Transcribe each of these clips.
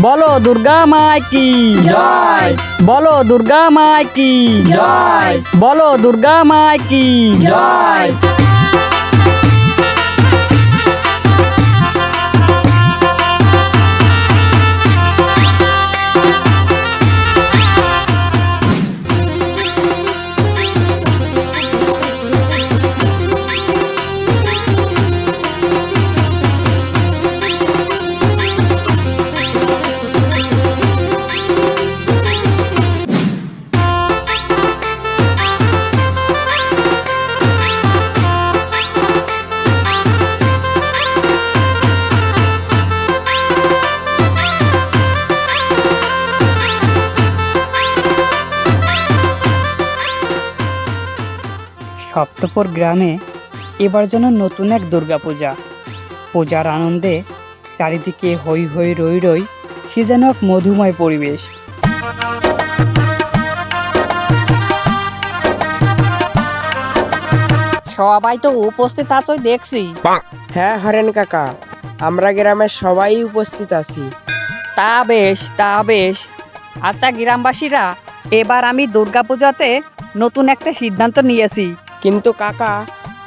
বলো দুর্গা মায় কি? জয়। বলো দুর্গা মায় কি? জয়। বলো দুর্গা মায় কি? জয়। সপ্তপুর গ্রামে এবার যেন নতুন এক দুর্গাপূজা। পূজার আনন্দে চারিদিকে হই হই রই রই সে যেন এক মধুময় পরিবেশ। সবাই তো উপস্থিত আছোই দেখছি। হ্যাঁ হরেন কাকা আমরা গ্রামের সবাই উপস্থিত আছি। তা বেশ তা বেশ। আচ্ছা গ্রামবাসীরা এবার আমি দুর্গাপূজাতে নতুন একটা সিদ্ধান্ত নিয়েছি। কিন্তু কাকা,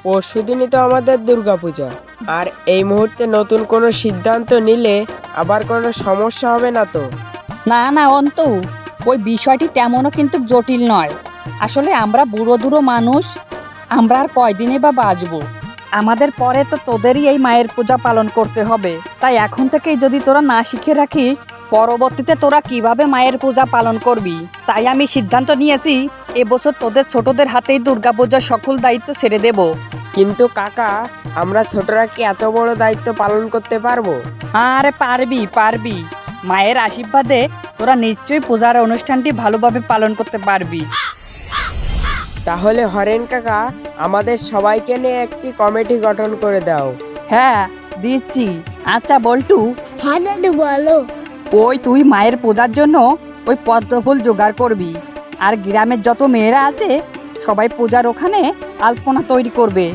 পরশুদিনই তো আমাদের দুর্গাপূজা। আর এই মুহূর্তে নতুন কোনো সিদ্ধান্ত নিলে আবার কোনো সমস্যা হবে না তো? না না, অন্তু, ওই বিষয়টি তেমনও কিন্তু জটিল নয়। আসলে আমরা বুড়ো দুড়ো মানুষ, আমরা আর কয়দিনে বা বাঁচবো? আমাদের পরে তো তোদেরই এই মায়ের পূজা পালন করতে হবে। তাই এখন থেকেই যদি তোরা না শিখে রাখিস পরবর্তীতে তোরা কীভাবে মায়ের পূজা পালন করবি? তাই আমি সিদ্ধান্ত নিয়েছি এবছর তোদের ছোটদের হাতেই দুর্গাপূজার সকল দায়িত্ব ছেড়ে দেব। কিন্তু কাকা আমরা ছোটরা কি এত বড় দায়িত্ব পালন করতে পারব? আরে পারবি পারবি। মায়ের আশীর্বাদে তোরা নিশ্চয়ই পূজার অনুষ্ঠানটি ভালোভাবে পালন করতে পারবি। তাহলে হরেন কাকা আমাদের সবাইকে নিয়ে একটি কমিটি গঠন করে দাও। হ্যাঁ দিচ্ছি। আচ্ছা বল্টু। হ্যাঁ দাদু বলো। ওই তুই মায়ের পূজার জন্য ওই পদ্মফুল জোগাড় করবি। আর গ্রামের যত মেয়েরা আছে সবাই পূজার ওখানে আলপনা তৈরি করবে।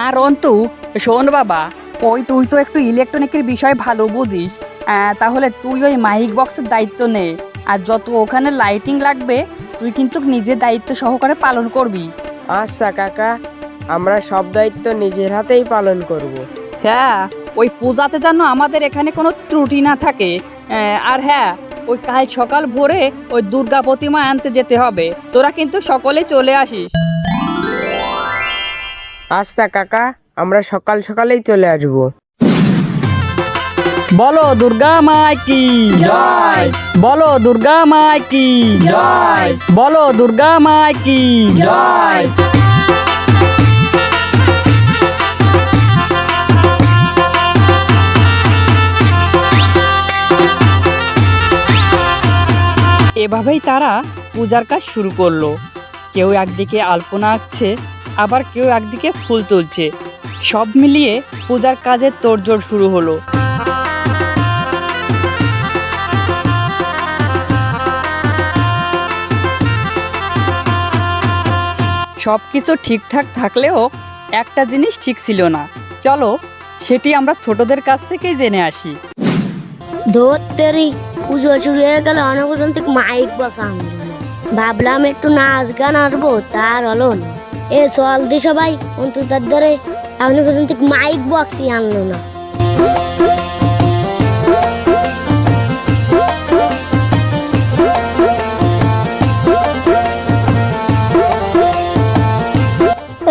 আর অন্তু শোন বাবা ওই তুই তো একটু ইলেকট্রনিকের বিষয় ভালো বুঝিস। তাহলে তুই ওই মাইক বক্সের দায়িত্ব নে। আর যত ওখানে লাইটিং লাগবে তুই কিন্তু নিজের দায়িত্ব সহকারে পালন করবি। আচ্ছা কাকা আমরা সব দায়িত্ব নিজের হাতেই পালন করব। হ্যাঁ ওই পূজাতে যেন আমাদের এখানে কোনো ত্রুটি না থাকে। আহ, আর হ্যাঁ ওই কাল সকাল ভোরে ওই দুর্গা প্রতিমা আনতে যেতে হবে। তোরা কিন্তু সকলে চলে আসিস। আচ্ছা কাকা আমরা সকাল সকালেই চলে আসব। বলো দুর্গা মায় কি? জয়। বলো দুর্গা মায় কি? জয়। বলো দুর্গা মায় কি? জয়। এভাবেই তারা পূজার কাজ শুরু করল। কেউ একদিকে আলপনা আঁকছে, আবার কেউ একদিকে ফুল তুলছে। সব মিলিয়ে পূজার কাজের তোড়জোড় শুরু হলো। সব কিছু ঠিকঠাক থাকলেও একটা জিনিস ঠিক ছিল না। চলো, সেটি আমরা ছোটদের কাছ থেকেই জেনে আসি। পুজো শুরু হয়ে গেল অনেক পর্যন্ত মাইক বসান। ভাবলাম একটু নাচ গান আরবো তার হলো না। এ চল দি সবাই অন্তু তার ধরে এখনও পর্যন্ত মাইক বক্সই আনলো না।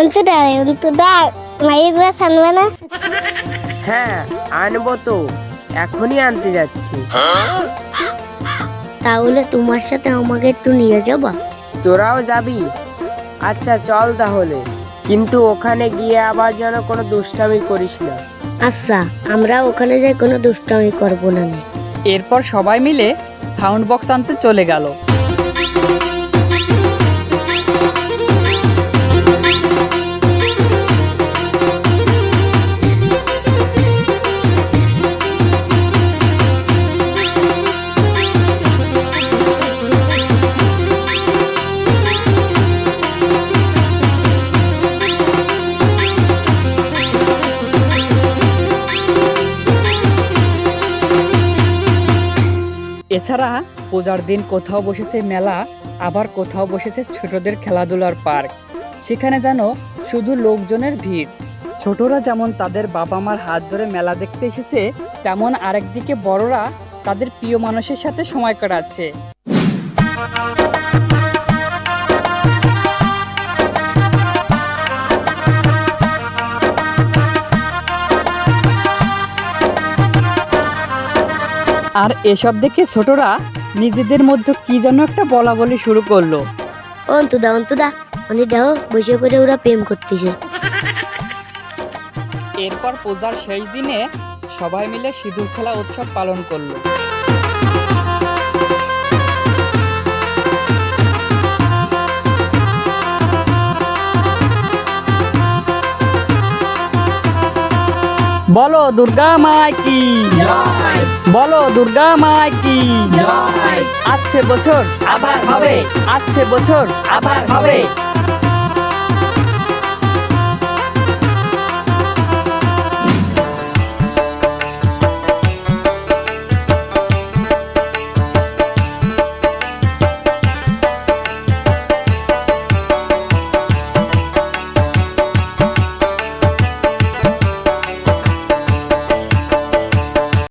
অন্তু দা অন্তু মাইক বক্স আনবে না? হ্যাঁ আনব তো। এখনই আনতে যাচ্ছি। তাহলে তোমার সাথে আমাকে একটু নিয়ে যাব? তোরাও যাবি? আচ্ছা চল তাহলে। কিন্তু ওখানে গিয়ে আবার যেন কোনো দুষ্টামি করিস না। আচ্ছা আমরা ওখানে যাই কোনো দুষ্টামি করব না এরপর সবাই মিলে সাউন্ড বক্স আনতে চলে গেল। এছাড়া পূজার দিন কোথাও বসেছে মেলা, আবার কোথাও বসেছে ছোটদের খেলাধুলার পার্ক। সেখানে যেন শুধু লোকজনের ভিড়। ছোটরা যেমন তাদের বাবা মার হাত ধরে মেলা দেখতে এসেছে, তেমন আরেকদিকে বড়রা তাদের প্রিয় মানুষের সাথে সময় কাটাচ্ছে। আর এসব দেখে ছোটরা নিজেদের মধ্যে কি যেন একটা বলা বলি শুরু করল। অন্তুদা অন্তুদা অনেক দেখো বসে পড়ে ওরা প্রেম করতেছে। এরপর পূজার শেষ দিনে সবাই মিলে সিঁদুর খেলা উৎসব পালন করল। বলো দুর্গা মায় কি? বলো দুর্গা মায় কি? আসছে বছর আবার হবে। আসছে বছর আবার হবে।